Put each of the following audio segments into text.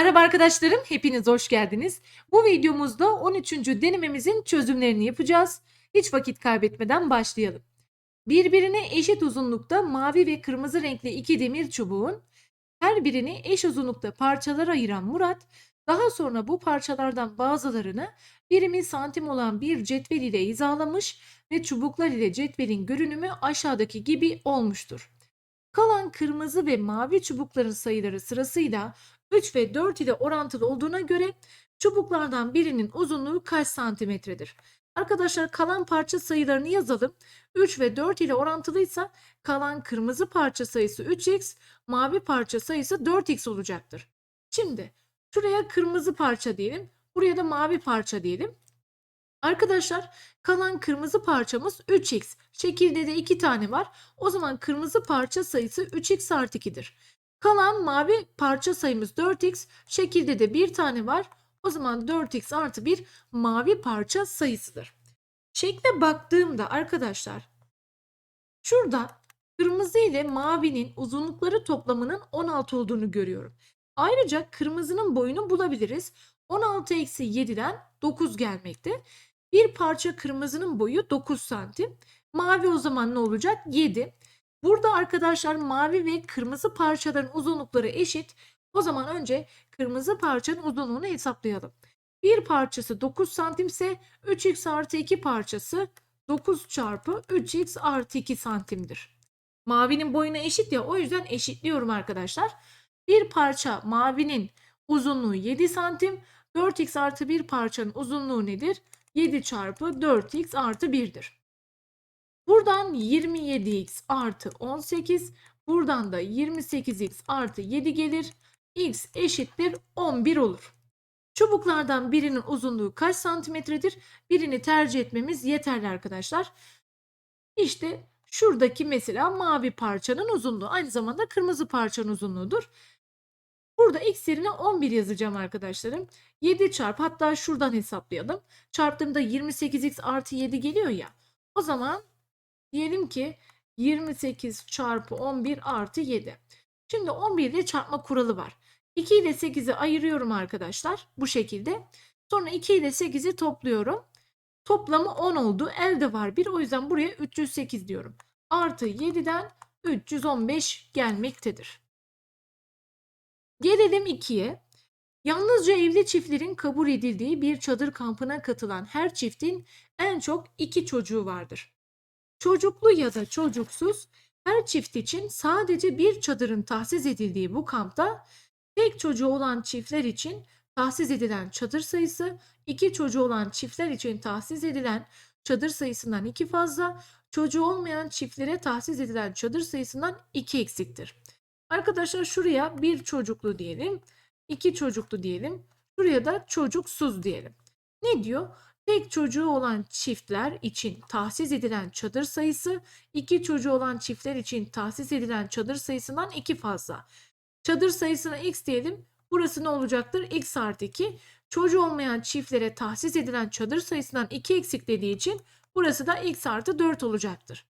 Merhaba arkadaşlarım, hepiniz hoş geldiniz. Bu videomuzda 13. denememizin çözümlerini yapacağız. Hiç vakit kaybetmeden başlayalım. Birbirine eşit uzunlukta mavi ve kırmızı renkli iki demir çubuğun her birini eş uzunlukta parçalara ayıran Murat, daha sonra bu parçalardan bazılarını birimi santim olan bir cetvel ile hizalamış ve çubuklar ile cetvelin görünümü aşağıdaki gibi olmuştur. Kalan kırmızı ve mavi çubukların sayıları sırasıyla 3 ve 4 ile orantılı olduğuna göre çubuklardan birinin uzunluğu kaç santimetredir? Arkadaşlar kalan parça sayılarını yazalım. 3 ve 4 ile orantılıysa kalan kırmızı parça sayısı 3x, mavi parça sayısı 4x olacaktır. Şimdi şuraya kırmızı parça diyelim, buraya da mavi parça diyelim. Arkadaşlar kalan kırmızı parçamız 3x. Şekilde de 2 tane var. O zaman kırmızı parça sayısı 3x artı 2'dir. Kalan mavi parça sayımız 4x. Şekilde de bir tane var. O zaman 4x artı 1 mavi parça sayısıdır. Şekle baktığımda arkadaşlar şurada kırmızı ile mavinin uzunlukları toplamının 16 olduğunu görüyorum. Ayrıca kırmızının boyunu bulabiliriz. 16 eksi 7'den 9 gelmekte. Bir parça kırmızının boyu 9 santim. Mavi o zaman ne olacak? 7. Burada arkadaşlar mavi ve kırmızı parçaların uzunlukları eşit. O zaman önce kırmızı parçanın uzunluğunu hesaplayalım. Bir parçası 9 santimse 3x artı 2 parçası 9 çarpı 3x artı 2 santimdir. Mavinin boyuna eşit ya o yüzden eşitliyorum arkadaşlar. Bir parça mavinin uzunluğu 7 santim. 4x artı 1 parçanın uzunluğu nedir? 7 çarpı 4x artı 1'dir. Buradan 27x artı 18. Buradan da 28x artı 7 gelir. x eşittir 11 olur. Çubuklardan birinin uzunluğu kaç santimetredir? Birini tercih etmemiz yeterli arkadaşlar. İşte şuradaki mesela mavi parçanın uzunluğu aynı zamanda kırmızı parçanın uzunluğudur. Burada x yerine 11 yazacağım arkadaşlarım. 7 çarp hatta şuradan hesaplayalım. Çarptığımda 28x artı 7 geliyor ya. O zaman diyelim ki 28 çarpı 11 artı 7. Şimdi 11 ile çarpma kuralı var. 2 ile 8'i ayırıyorum arkadaşlar bu şekilde. Sonra 2 ile 8'i topluyorum. Toplamı 10 oldu. Elde var 1 o yüzden buraya 308 diyorum. Artı 7'den 315 gelmektedir. Gelelim 2'ye. Yalnızca evli çiftlerin kabul edildiği bir çadır kampına katılan her çiftin en çok iki çocuğu vardır. Çocuklu ya da çocuksuz her çift için sadece bir çadırın tahsis edildiği bu kampta tek çocuğu olan çiftler için tahsis edilen çadır sayısı iki çocuğu olan çiftler için tahsis edilen çadır sayısından iki fazla, çocuğu olmayan çiftlere tahsis edilen çadır sayısından iki eksiktir. Arkadaşlar şuraya bir çocuklu diyelim, iki çocuklu diyelim, şuraya da çocuksuz diyelim. Ne diyor? Tek çocuğu olan çiftler için tahsis edilen çadır sayısı, iki çocuğu olan çiftler için tahsis edilen çadır sayısından iki fazla. Çadır sayısına x diyelim. Burası ne olacaktır? x artı 2. Çocuğu olmayan çiftlere tahsis edilen çadır sayısından 2 eksik dediği için burası da x artı 4 olacaktır.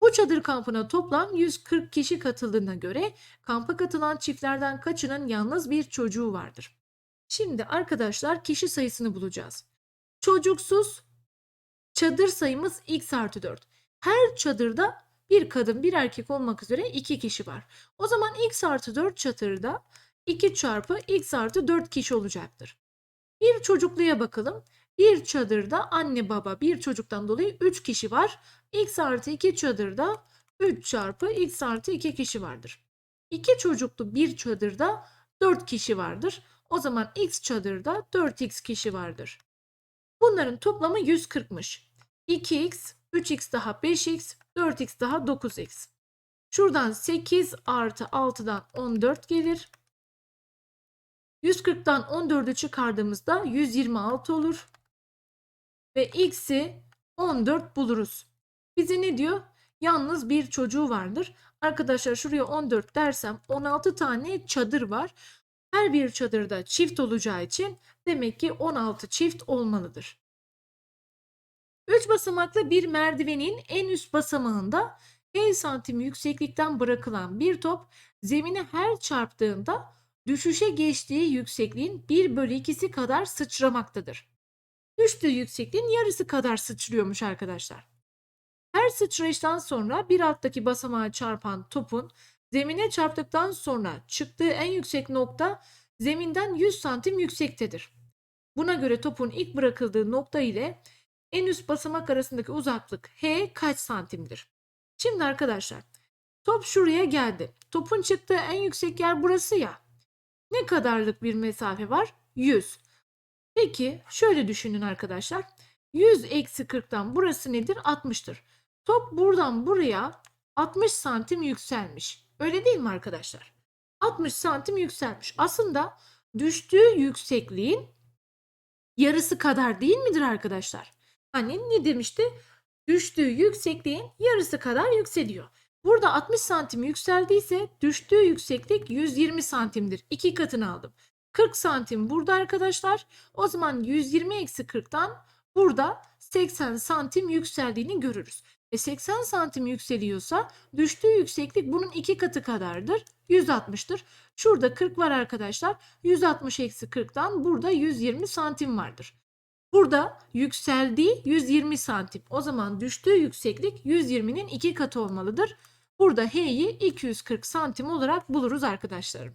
Bu çadır kampına toplam 140 kişi katıldığına göre kampa katılan çiftlerden kaçının yalnız bir çocuğu vardır. Şimdi arkadaşlar kişi sayısını bulacağız. Çocuksuz çadır sayımız x artı 4. Her çadırda bir kadın bir erkek olmak üzere iki kişi var. O zaman x artı 4 çadırda 2 çarpı x artı 4 kişi olacaktır. Bir çocukluya bakalım. Bir çadırda anne baba bir çocuktan dolayı 3 kişi var. X artı 2 çadırda 3 çarpı x artı 2 kişi vardır. 2 çocuklu bir çadırda 4 kişi vardır. O zaman x çadırda 4x kişi vardır. Bunların toplamı 140'mış. 2x, 3x daha 5x, 4x daha 9x. Şuradan 8 artı 6'dan 14 gelir. 140'tan 14'ü çıkardığımızda 126 olur. Ve x'i 14 buluruz. Bize ne diyor? Yalnız bir çocuğu vardır. Arkadaşlar şuraya 14 dersem 16 tane çadır var. Her bir çadırda çift olacağı için demek ki 16 çift olmalıdır. 3 basamaklı bir merdivenin en üst basamağında 50 santim yükseklikten bırakılan bir top zemine her çarptığında düşüşe geçtiği yüksekliğin 1 bölü 2'si kadar sıçramaktadır. Düştüğü yüksekliğin yarısı kadar sıçrıyormuş arkadaşlar. Her sıçrayıştan sonra bir alttaki basamağa çarpan topun zemine çarptıktan sonra çıktığı en yüksek nokta zeminden 100 santim yüksektedir. Buna göre topun ilk bırakıldığı nokta ile en üst basamak arasındaki uzaklık h kaç santimdir? Şimdi arkadaşlar top şuraya geldi. Topun çıktığı en yüksek yer burası ya. Ne kadarlık bir mesafe var? 100. Peki şöyle düşünün arkadaşlar. 100 eksi 40'tan burası nedir? 60'tır. Top buradan buraya 60 santim yükselmiş. Öyle değil mi arkadaşlar? 60 santim yükselmiş. Aslında düştüğü yüksekliğin yarısı kadar değil midir arkadaşlar? Hani ne demişti? Düştüğü yüksekliğin yarısı kadar yükseliyor. Burada 60 santim yükseldiyse düştüğü yükseklik 120 santimdir. İki katını aldım. 40 santim burada arkadaşlar. O zaman 120 eksi 40'tan burada 80 santim yükseldiğini görürüz. E 80 santim yükseliyorsa düştüğü yükseklik bunun iki katı kadardır. 160'tır. Şurada 40 var arkadaşlar. 160 eksi 40'tan burada 120 santim vardır. Burada yükseldiği 120 santim. O zaman düştüğü yükseklik 120'nin iki katı olmalıdır. Burada H'yi 240 santim olarak buluruz arkadaşlarım.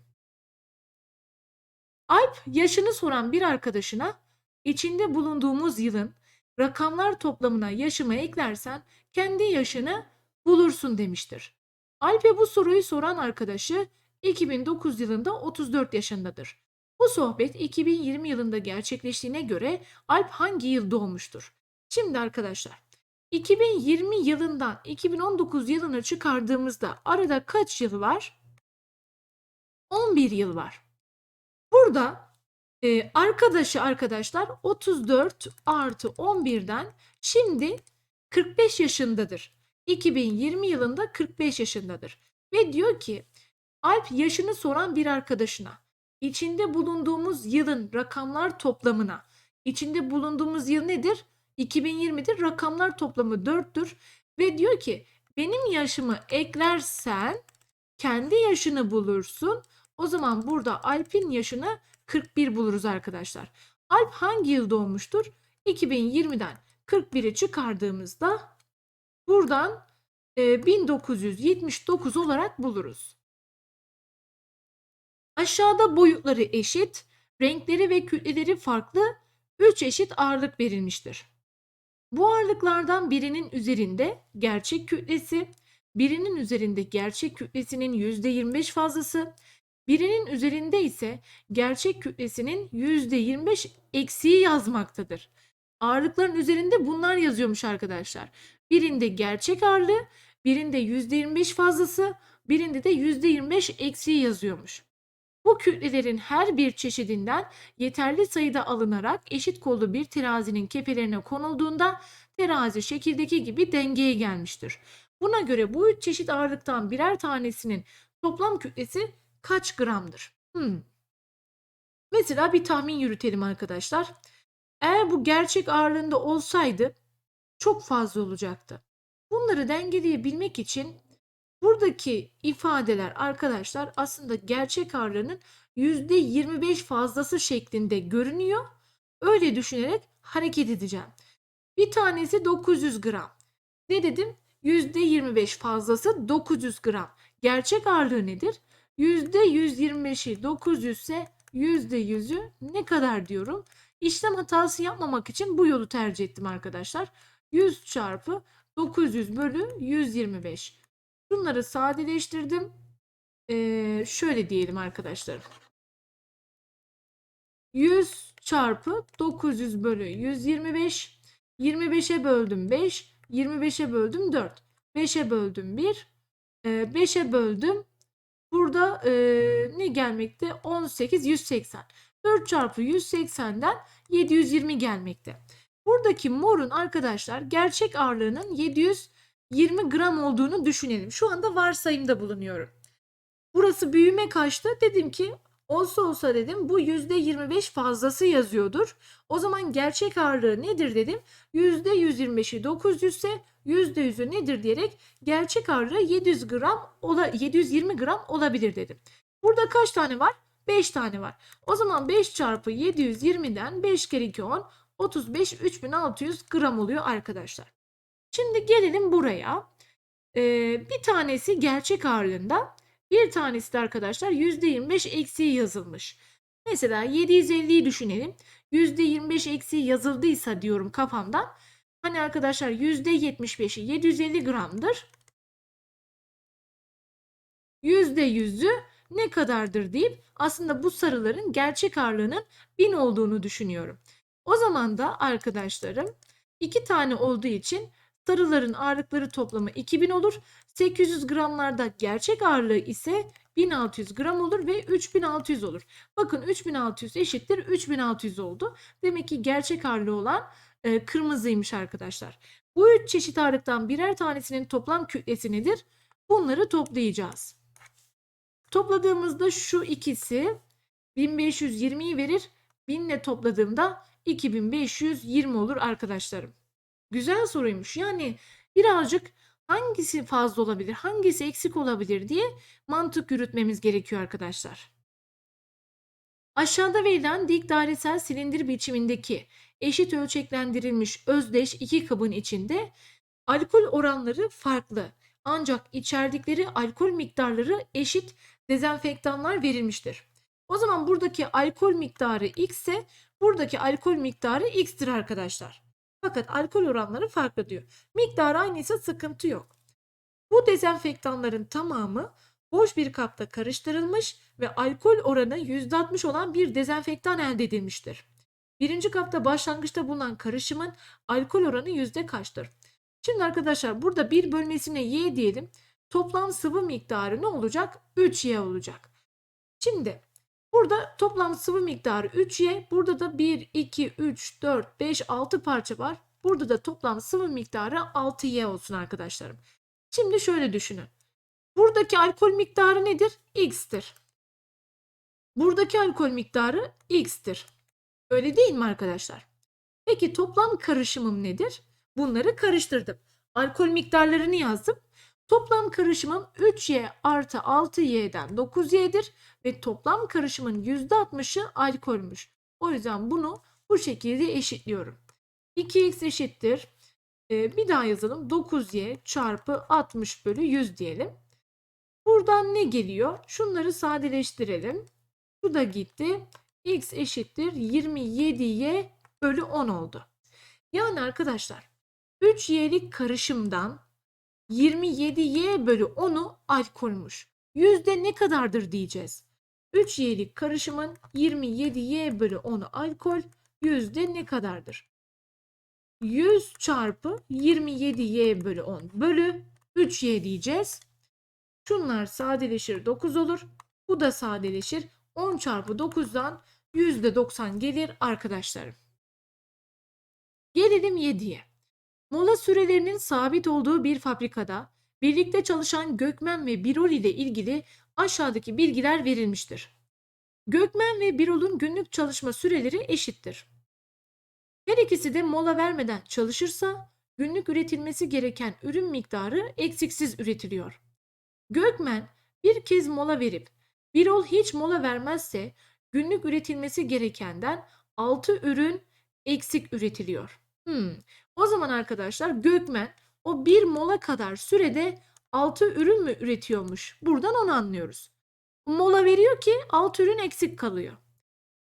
Alp yaşını soran bir arkadaşına içinde bulunduğumuz yılın rakamlar toplamına yaşımı eklersen kendi yaşını bulursun demiştir. Alp'e bu soruyu soran arkadaşı 2009 yılında 34 yaşındadır. Bu sohbet 2020 yılında gerçekleştiğine göre Alp hangi yıl doğmuştur? Şimdi arkadaşlar 2020 yılından 2019 yılına çıkardığımızda arada kaç yıl var? 11 yıl var. Burada e, arkadaşı arkadaşlar 34 artı 11'den şimdi 45 yaşındadır. 2020 yılında 45 yaşındadır. Ve diyor ki Alp yaşını soran bir arkadaşına içinde bulunduğumuz yılın rakamlar toplamına içinde bulunduğumuz yıl nedir? 2020'de rakamlar toplamı 4'tür ve diyor ki benim yaşımı eklersen kendi yaşını bulursun. O zaman burada Alp'in yaşını 41 buluruz arkadaşlar. Alp hangi yıl doğmuştur? 2020'den 41'i çıkardığımızda buradan e, 1979 olarak buluruz. Aşağıda boyutları eşit, renkleri ve kütleleri farklı 3 eşit ağırlık verilmiştir. Bu ağırlıklardan birinin üzerinde gerçek kütlesi, birinin üzerinde gerçek kütlesinin %25 fazlası, birinin üzerinde ise gerçek kütlesinin %25 eksiği yazmaktadır. Ağırlıkların üzerinde bunlar yazıyormuş arkadaşlar. Birinde gerçek ağırlığı, birinde %25 fazlası, birinde de %25 eksiği yazıyormuş. Bu kütlelerin her bir çeşidinden yeterli sayıda alınarak eşit kollu bir terazinin kepelerine konulduğunda terazi şekildeki gibi dengeye gelmiştir. Buna göre bu üç çeşit ağırlıktan birer tanesinin toplam kütlesi kaç gramdır? Hmm. Mesela bir tahmin yürütelim arkadaşlar. Eğer bu gerçek ağırlığında olsaydı çok fazla olacaktı. Bunları dengeleyebilmek için Buradaki ifadeler arkadaşlar aslında gerçek ağırlığının %25 fazlası şeklinde görünüyor. Öyle düşünerek hareket edeceğim. Bir tanesi 900 gram. Ne dedim? %25 fazlası 900 gram. Gerçek ağırlığı nedir? %125'i 900 ise %100'ü ne kadar diyorum? İşlem hatası yapmamak için bu yolu tercih ettim arkadaşlar. 100 çarpı 900 bölü 125. Bunları sadeleştirdim. Ee, şöyle diyelim arkadaşlar. 100 çarpı 900 bölü 125. 25'e böldüm 5. 25'e böldüm 4. 5'e böldüm 1. E, 5'e böldüm. Burada e, ne gelmekte? 18, 180. 4 çarpı 180'den 720 gelmekte. Buradaki morun arkadaşlar gerçek ağırlığının 700 20 gram olduğunu düşünelim. Şu anda varsayımda bulunuyorum. Burası büyüme kaçtı? Dedim ki olsa olsa dedim bu %25 fazlası yazıyordur. O zaman gerçek ağırlığı nedir dedim. %125'i 900 ise %100'ü nedir diyerek gerçek ağırlığı 700 gram ola, 720 gram olabilir dedim. Burada kaç tane var? 5 tane var. O zaman 5 çarpı 720'den 5 kere 2 10 35 3600 gram oluyor arkadaşlar. Şimdi gelelim buraya. Ee, bir tanesi gerçek ağırlığında bir tanesi de arkadaşlar %25 eksiği yazılmış. Mesela 750'yi düşünelim. %25 eksiği yazıldıysa diyorum kafamdan. Hani arkadaşlar %75'i 750 gramdır. %100'ü ne kadardır deyip aslında bu sarıların gerçek ağırlığının 1000 olduğunu düşünüyorum. O zaman da arkadaşlarım iki tane olduğu için sarıların ağırlıkları toplamı 2000 olur. 800 gramlarda gerçek ağırlığı ise 1600 gram olur ve 3600 olur. Bakın 3600 eşittir 3600 oldu. Demek ki gerçek ağırlığı olan e, kırmızıymış arkadaşlar. Bu üç çeşit ağırlıktan birer tanesinin toplam kütlesi nedir? Bunları toplayacağız. Topladığımızda şu ikisi 1520'yi verir. 1000 ile topladığımda 2520 olur arkadaşlarım. Güzel soruymuş. Yani birazcık hangisi fazla olabilir, hangisi eksik olabilir diye mantık yürütmemiz gerekiyor arkadaşlar. Aşağıda verilen dik dairesel silindir biçimindeki eşit ölçeklendirilmiş özdeş iki kabın içinde alkol oranları farklı. Ancak içerdikleri alkol miktarları eşit dezenfektanlar verilmiştir. O zaman buradaki alkol miktarı x ise buradaki alkol miktarı x'tir arkadaşlar. Fakat alkol oranları farklı diyor. Miktar aynıysa sıkıntı yok. Bu dezenfektanların tamamı boş bir kapta karıştırılmış ve alkol oranı %60 olan bir dezenfektan elde edilmiştir. Birinci kapta başlangıçta bulunan karışımın alkol oranı yüzde kaçtır? Şimdi arkadaşlar burada bir bölmesine y diyelim. Toplam sıvı miktarı ne olacak? 3y olacak. Şimdi burada toplam sıvı miktarı 3y. Burada da 1, 2, 3, 4, 5, 6 parça var. Burada da toplam sıvı miktarı 6y olsun arkadaşlarım. Şimdi şöyle düşünün. Buradaki alkol miktarı nedir? X'tir. Buradaki alkol miktarı X'tir. Öyle değil mi arkadaşlar? Peki toplam karışımım nedir? Bunları karıştırdım. Alkol miktarlarını yazdım. Toplam karışımım 3y artı 6y'den 9y'dir ve toplam karışımın %60'ı alkolmüş. O yüzden bunu bu şekilde eşitliyorum. 2x eşittir. Ee, bir daha yazalım. 9y çarpı 60 bölü 100 diyelim. Buradan ne geliyor? Şunları sadeleştirelim. Şu da gitti. X eşittir 27y bölü 10 oldu. Yani arkadaşlar 3y'lik karışımdan 27y bölü 10'u alkolmüş. Yüzde ne kadardır diyeceğiz. 3y'lik karışımın 27y bölü 10'u alkol. Yüzde ne kadardır? 100 çarpı 27y bölü 10 bölü 3y diyeceğiz. Şunlar sadeleşir 9 olur. Bu da sadeleşir. 10 çarpı 9'dan %90 gelir arkadaşlarım. Gelelim 7'ye. Mola sürelerinin sabit olduğu bir fabrikada birlikte çalışan Gökmen ve Birol ile ilgili aşağıdaki bilgiler verilmiştir. Gökmen ve Birol'un günlük çalışma süreleri eşittir. Her ikisi de mola vermeden çalışırsa günlük üretilmesi gereken ürün miktarı eksiksiz üretiliyor. Gökmen bir kez mola verip Birol hiç mola vermezse günlük üretilmesi gerekenden 6 ürün eksik üretiliyor. Hmm. O zaman arkadaşlar Gökmen o bir mola kadar sürede 6 ürün mü üretiyormuş? Buradan onu anlıyoruz. Mola veriyor ki 6 ürün eksik kalıyor.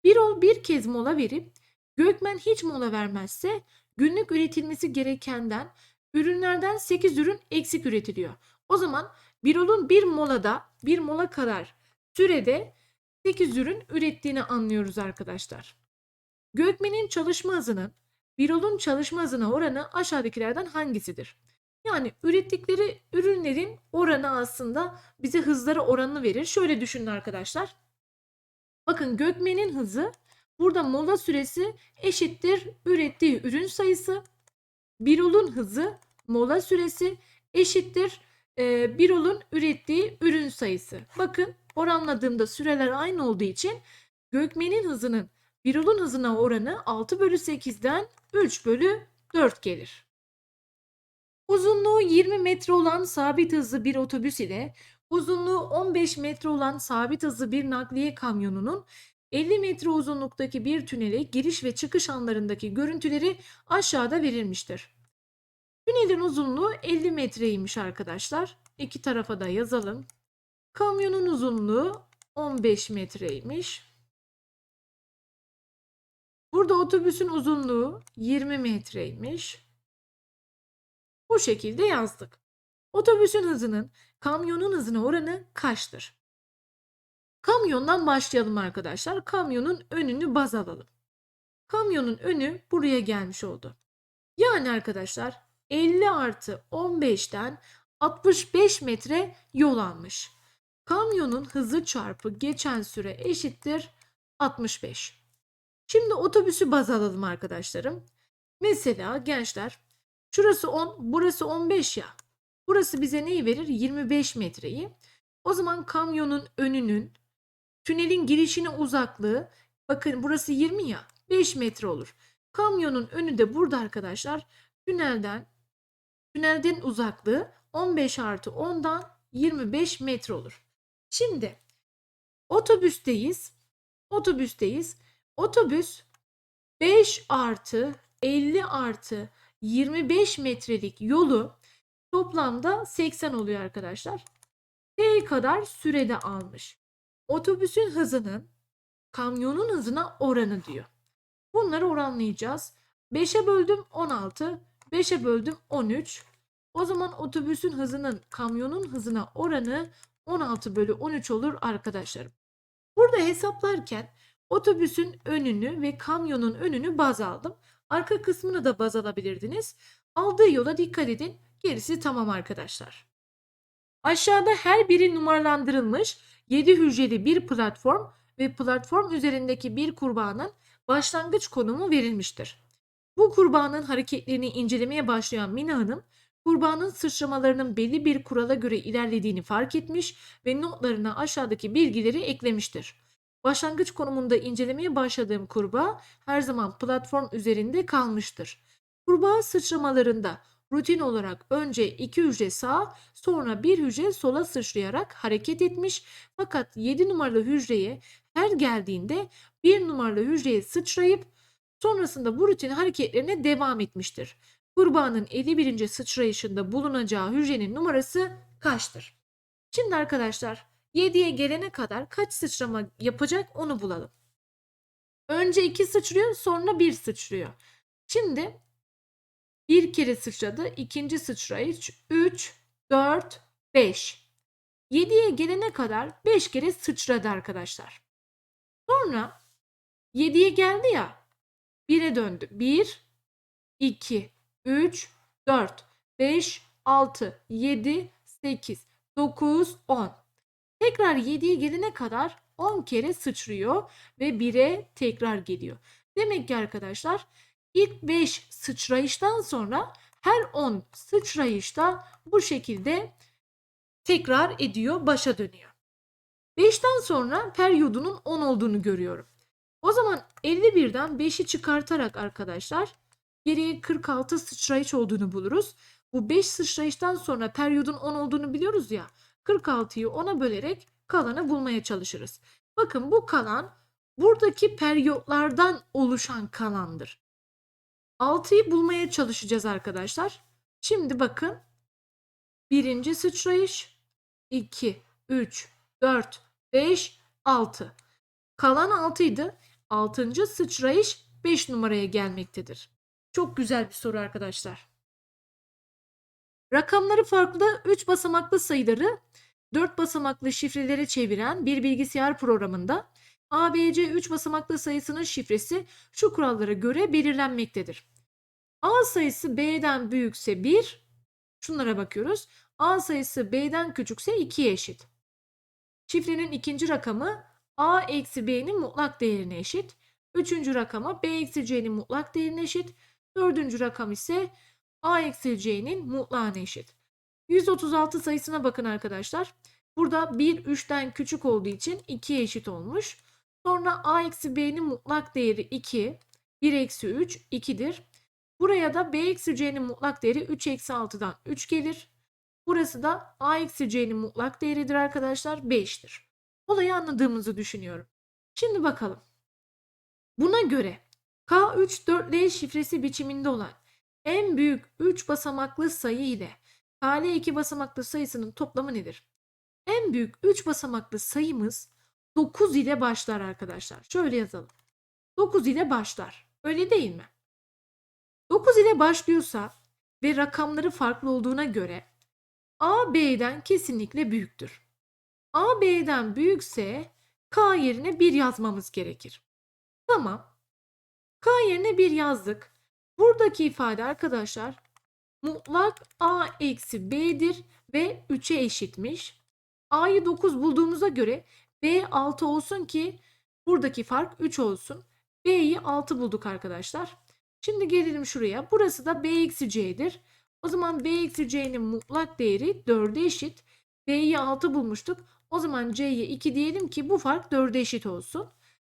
Birol bir kez mola verip Gökmen hiç mola vermezse günlük üretilmesi gerekenden ürünlerden 8 ürün eksik üretiliyor. O zaman Birol'un bir molada bir mola kadar sürede 8 ürün ürettiğini anlıyoruz arkadaşlar. Gökmen'in çalışma hızının Birol'un çalışma hızına oranı aşağıdakilerden hangisidir? Yani ürettikleri ürünlerin oranı aslında bize hızları oranını verir. Şöyle düşünün arkadaşlar. Bakın Gökmen'in hızı burada mola süresi eşittir ürettiği ürün sayısı. Birol'un hızı mola süresi eşittir Birol'un ürettiği ürün sayısı. Bakın oranladığımda süreler aynı olduğu için Gökmen'in hızının Birol'un hızına oranı 6 bölü 8'den 3 bölü 4 gelir. Uzunluğu 20 metre olan sabit hızlı bir otobüs ile Uzunluğu 15 metre olan sabit hızlı bir nakliye kamyonunun 50 metre uzunluktaki bir tünele giriş ve çıkış anlarındaki görüntüleri aşağıda verilmiştir. Tünelin uzunluğu 50 metreymiş arkadaşlar. İki tarafa da yazalım. Kamyonun uzunluğu 15 metreymiş. Burada otobüsün uzunluğu 20 metreymiş. Bu şekilde yazdık. Otobüsün hızının kamyonun hızına oranı kaçtır? Kamyondan başlayalım arkadaşlar. Kamyonun önünü baz alalım. Kamyonun önü buraya gelmiş oldu. Yani arkadaşlar 50 artı 15'ten 65 metre yol almış. Kamyonun hızı çarpı geçen süre eşittir 65. Şimdi otobüsü baz alalım arkadaşlarım. Mesela gençler şurası 10 burası 15 ya. Burası bize neyi verir? 25 metreyi. O zaman kamyonun önünün tünelin girişine uzaklığı bakın burası 20 ya 5 metre olur. Kamyonun önü de burada arkadaşlar. Tünelden tünelden uzaklığı 15 artı 10'dan 25 metre olur. Şimdi otobüsteyiz. Otobüsteyiz. Otobüs 5 artı 50 artı 25 metrelik yolu toplamda 80 oluyor arkadaşlar. T kadar sürede almış. Otobüsün hızının kamyonun hızına oranı diyor. Bunları oranlayacağız. 5'e böldüm 16, 5'e böldüm 13. O zaman otobüsün hızının kamyonun hızına oranı 16 bölü 13 olur arkadaşlarım. Burada hesaplarken otobüsün önünü ve kamyonun önünü baz aldım. Arka kısmını da baz alabilirdiniz. Aldığı yola dikkat edin. Gerisi tamam arkadaşlar. Aşağıda her biri numaralandırılmış 7 hücreli bir platform ve platform üzerindeki bir kurbağanın başlangıç konumu verilmiştir. Bu kurbağanın hareketlerini incelemeye başlayan Mina Hanım, kurbağanın sıçramalarının belli bir kurala göre ilerlediğini fark etmiş ve notlarına aşağıdaki bilgileri eklemiştir. Başlangıç konumunda incelemeye başladığım kurbağa her zaman platform üzerinde kalmıştır. Kurbağa sıçramalarında rutin olarak önce iki hücre sağa sonra bir hücre sola sıçrayarak hareket etmiş fakat 7 numaralı hücreye her geldiğinde bir numaralı hücreye sıçrayıp sonrasında bu rutin hareketlerine devam etmiştir. Kurbağanın 51. sıçrayışında bulunacağı hücrenin numarası kaçtır? Şimdi arkadaşlar 7'ye gelene kadar kaç sıçrama yapacak onu bulalım. Önce 2 sıçrıyor sonra 1 sıçrıyor. Şimdi bir kere sıçradı. ikinci sıçrayış 3, 4, 5. 7'ye gelene kadar 5 kere sıçradı arkadaşlar. Sonra 7'ye geldi ya 1'e döndü. 1, 2, 3, 4, 5, 6, 7, 8, 9, 10. Tekrar 7'ye gelene kadar 10 kere sıçrıyor ve 1'e tekrar geliyor. Demek ki arkadaşlar ilk 5 sıçrayıştan sonra her 10 sıçrayışta bu şekilde tekrar ediyor, başa dönüyor. 5'ten sonra periyodunun 10 olduğunu görüyorum. O zaman 51'den 5'i çıkartarak arkadaşlar geriye 46 sıçrayış olduğunu buluruz. Bu 5 sıçrayıştan sonra periyodun 10 olduğunu biliyoruz ya. 46'yı 10'a bölerek kalanı bulmaya çalışırız. Bakın bu kalan buradaki periyotlardan oluşan kalandır. 6'yı bulmaya çalışacağız arkadaşlar. Şimdi bakın. Birinci sıçrayış 2, 3, 4, 5, 6. Kalan 6 idi. 6. sıçrayış 5 numaraya gelmektedir. Çok güzel bir soru arkadaşlar. Rakamları farklı 3 basamaklı sayıları 4 basamaklı şifrelere çeviren bir bilgisayar programında ABC 3 basamaklı sayısının şifresi şu kurallara göre belirlenmektedir. A sayısı B'den büyükse 1, şunlara bakıyoruz. A sayısı B'den küçükse 2'ye eşit. Şifrenin ikinci rakamı A eksi B'nin mutlak değerine eşit. Üçüncü rakamı B eksi C'nin mutlak değerine eşit. Dördüncü rakam ise A eksi C'nin mutlağına eşit. 136 sayısına bakın arkadaşlar. Burada 1 3'ten küçük olduğu için 2'ye eşit olmuş. Sonra A eksi B'nin mutlak değeri 2. 1 eksi 3 2'dir. Buraya da B eksi C'nin mutlak değeri 3 eksi 6'dan 3 gelir. Burası da a eksi c'nin mutlak değeridir arkadaşlar 5'tir. Olayı anladığımızı düşünüyorum. Şimdi bakalım. Buna göre K3-4L şifresi biçiminde olan en büyük 3 basamaklı sayı ile KL 2 basamaklı sayısının toplamı nedir? En büyük 3 basamaklı sayımız 9 ile başlar arkadaşlar. Şöyle yazalım. 9 ile başlar. Öyle değil mi? 9 ile başlıyorsa ve rakamları farklı olduğuna göre A B'den kesinlikle büyüktür. A B'den büyükse K yerine 1 yazmamız gerekir. Tamam. K yerine 1 yazdık. Buradaki ifade arkadaşlar mutlak A eksi B'dir ve 3'e eşitmiş. A'yı 9 bulduğumuza göre B 6 olsun ki buradaki fark 3 olsun. B'yi 6 bulduk arkadaşlar. Şimdi gelelim şuraya. Burası da B eksi C'dir. O zaman B eksi C'nin mutlak değeri 4'e eşit. B'yi 6 bulmuştuk. O zaman C'ye 2 diyelim ki bu fark 4'e eşit olsun.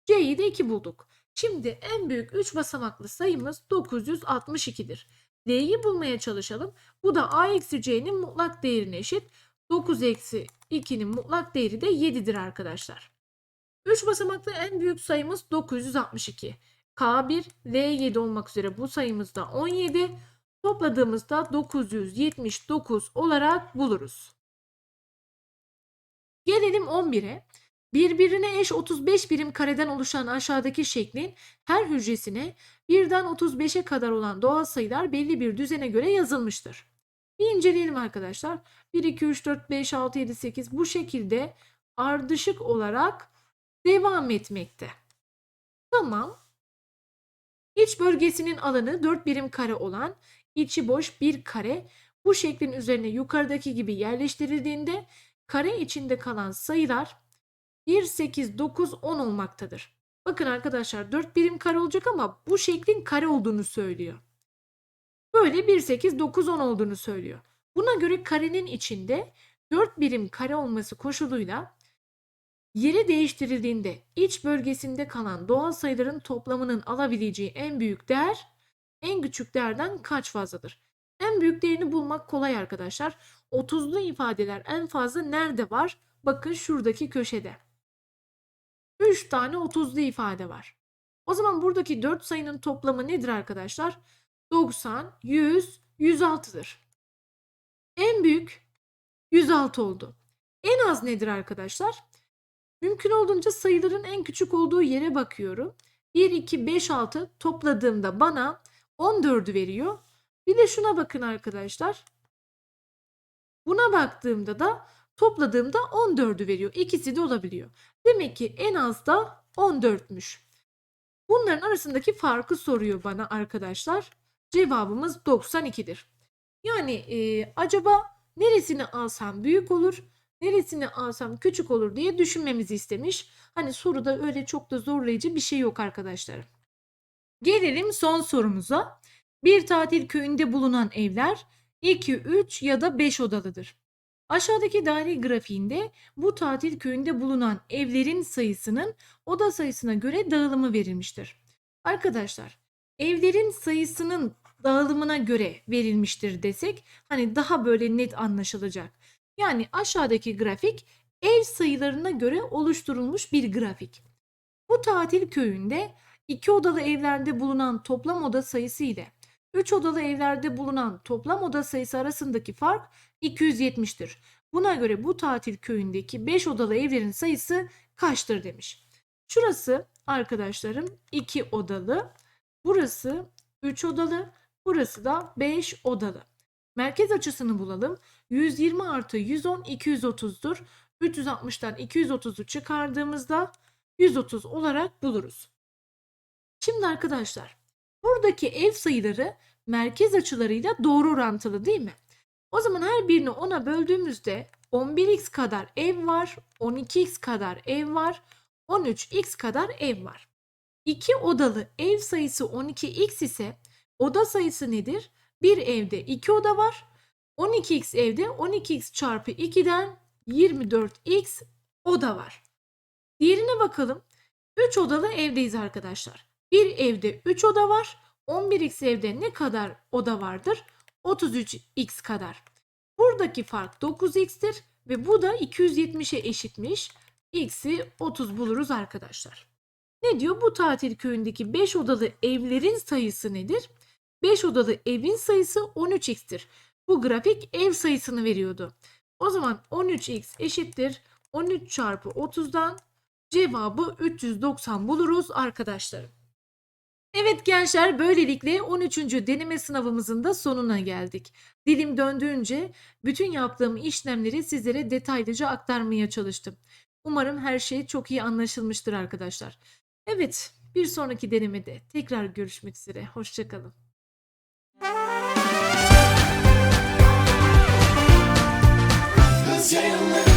C'yi de 2 bulduk. Şimdi en büyük 3 basamaklı sayımız 962'dir. D'yi bulmaya çalışalım. Bu da A eksi C'nin mutlak değerine eşit. 9 eksi 2'nin mutlak değeri de 7'dir arkadaşlar. 3 basamaklı en büyük sayımız 962. K1, L7 olmak üzere bu sayımız da 17. Topladığımızda 979 olarak buluruz. Gelelim 11'e. Birbirine eş 35 birim kareden oluşan aşağıdaki şeklin her hücresine birden 35'e kadar olan doğal sayılar belli bir düzene göre yazılmıştır. Bir inceleyelim arkadaşlar. 1, 2, 3, 4, 5, 6, 7, 8 bu şekilde ardışık olarak devam etmekte. Tamam. İç bölgesinin alanı 4 birim kare olan içi boş bir kare bu şeklin üzerine yukarıdaki gibi yerleştirildiğinde kare içinde kalan sayılar 1, 8, 9, 10 olmaktadır. Bakın arkadaşlar 4 birim kare olacak ama bu şeklin kare olduğunu söylüyor. Böyle 1, 8, 9, 10 olduğunu söylüyor. Buna göre karenin içinde 4 birim kare olması koşuluyla yeri değiştirildiğinde iç bölgesinde kalan doğal sayıların toplamının alabileceği en büyük değer en küçük değerden kaç fazladır? En büyük değerini bulmak kolay arkadaşlar. 30'lu ifadeler en fazla nerede var? Bakın şuradaki köşede. 3 tane 30'lu ifade var. O zaman buradaki 4 sayının toplamı nedir arkadaşlar? 90, 100, 106'dır. En büyük 106 oldu. En az nedir arkadaşlar? Mümkün olduğunca sayıların en küçük olduğu yere bakıyorum. 1, 2, 5, 6 topladığımda bana 14'ü veriyor. Bir de şuna bakın arkadaşlar. Buna baktığımda da topladığımda 14'ü veriyor. İkisi de olabiliyor. Demek ki en az da 14'müş. Bunların arasındaki farkı soruyor bana arkadaşlar. Cevabımız 92'dir. Yani e, acaba neresini alsam büyük olur, neresini alsam küçük olur diye düşünmemizi istemiş. Hani soruda öyle çok da zorlayıcı bir şey yok arkadaşlar. Gelelim son sorumuza. Bir tatil köyünde bulunan evler 2, 3 ya da 5 odalıdır. Aşağıdaki daire grafiğinde bu tatil köyünde bulunan evlerin sayısının oda sayısına göre dağılımı verilmiştir. Arkadaşlar, evlerin sayısının dağılımına göre verilmiştir desek hani daha böyle net anlaşılacak. Yani aşağıdaki grafik ev sayılarına göre oluşturulmuş bir grafik. Bu tatil köyünde iki odalı evlerde bulunan toplam oda sayısı ile 3 odalı evlerde bulunan toplam oda sayısı arasındaki fark 270'tir. Buna göre bu tatil köyündeki 5 odalı evlerin sayısı kaçtır demiş. Şurası arkadaşlarım 2 odalı, burası 3 odalı, burası da 5 odalı. Merkez açısını bulalım. 120 artı 110 230'dur. 360'tan 230'u çıkardığımızda 130 olarak buluruz. Şimdi arkadaşlar buradaki ev sayıları merkez açılarıyla doğru orantılı değil mi? O zaman her birini 10'a böldüğümüzde 11x kadar ev var, 12x kadar ev var, 13x kadar ev var. 2 odalı ev sayısı 12x ise oda sayısı nedir? Bir evde 2 oda var. 12x evde 12x çarpı 2'den 24x oda var. Diğerine bakalım. 3 odalı evdeyiz arkadaşlar. Bir evde 3 oda var. 11x evde ne kadar oda vardır? 33x kadar. Buradaki fark 9x'tir ve bu da 270'e eşitmiş. X'i 30 buluruz arkadaşlar. Ne diyor? Bu tatil köyündeki 5 odalı evlerin sayısı nedir? 5 odalı evin sayısı 13x'tir. Bu grafik ev sayısını veriyordu. O zaman 13x eşittir 13 çarpı 30'dan cevabı 390 buluruz arkadaşlarım. Evet gençler böylelikle 13. deneme sınavımızın da sonuna geldik. Dilim döndüğünce bütün yaptığım işlemleri sizlere detaylıca aktarmaya çalıştım. Umarım her şey çok iyi anlaşılmıştır arkadaşlar. Evet bir sonraki denemede tekrar görüşmek üzere. Hoşçakalın. You're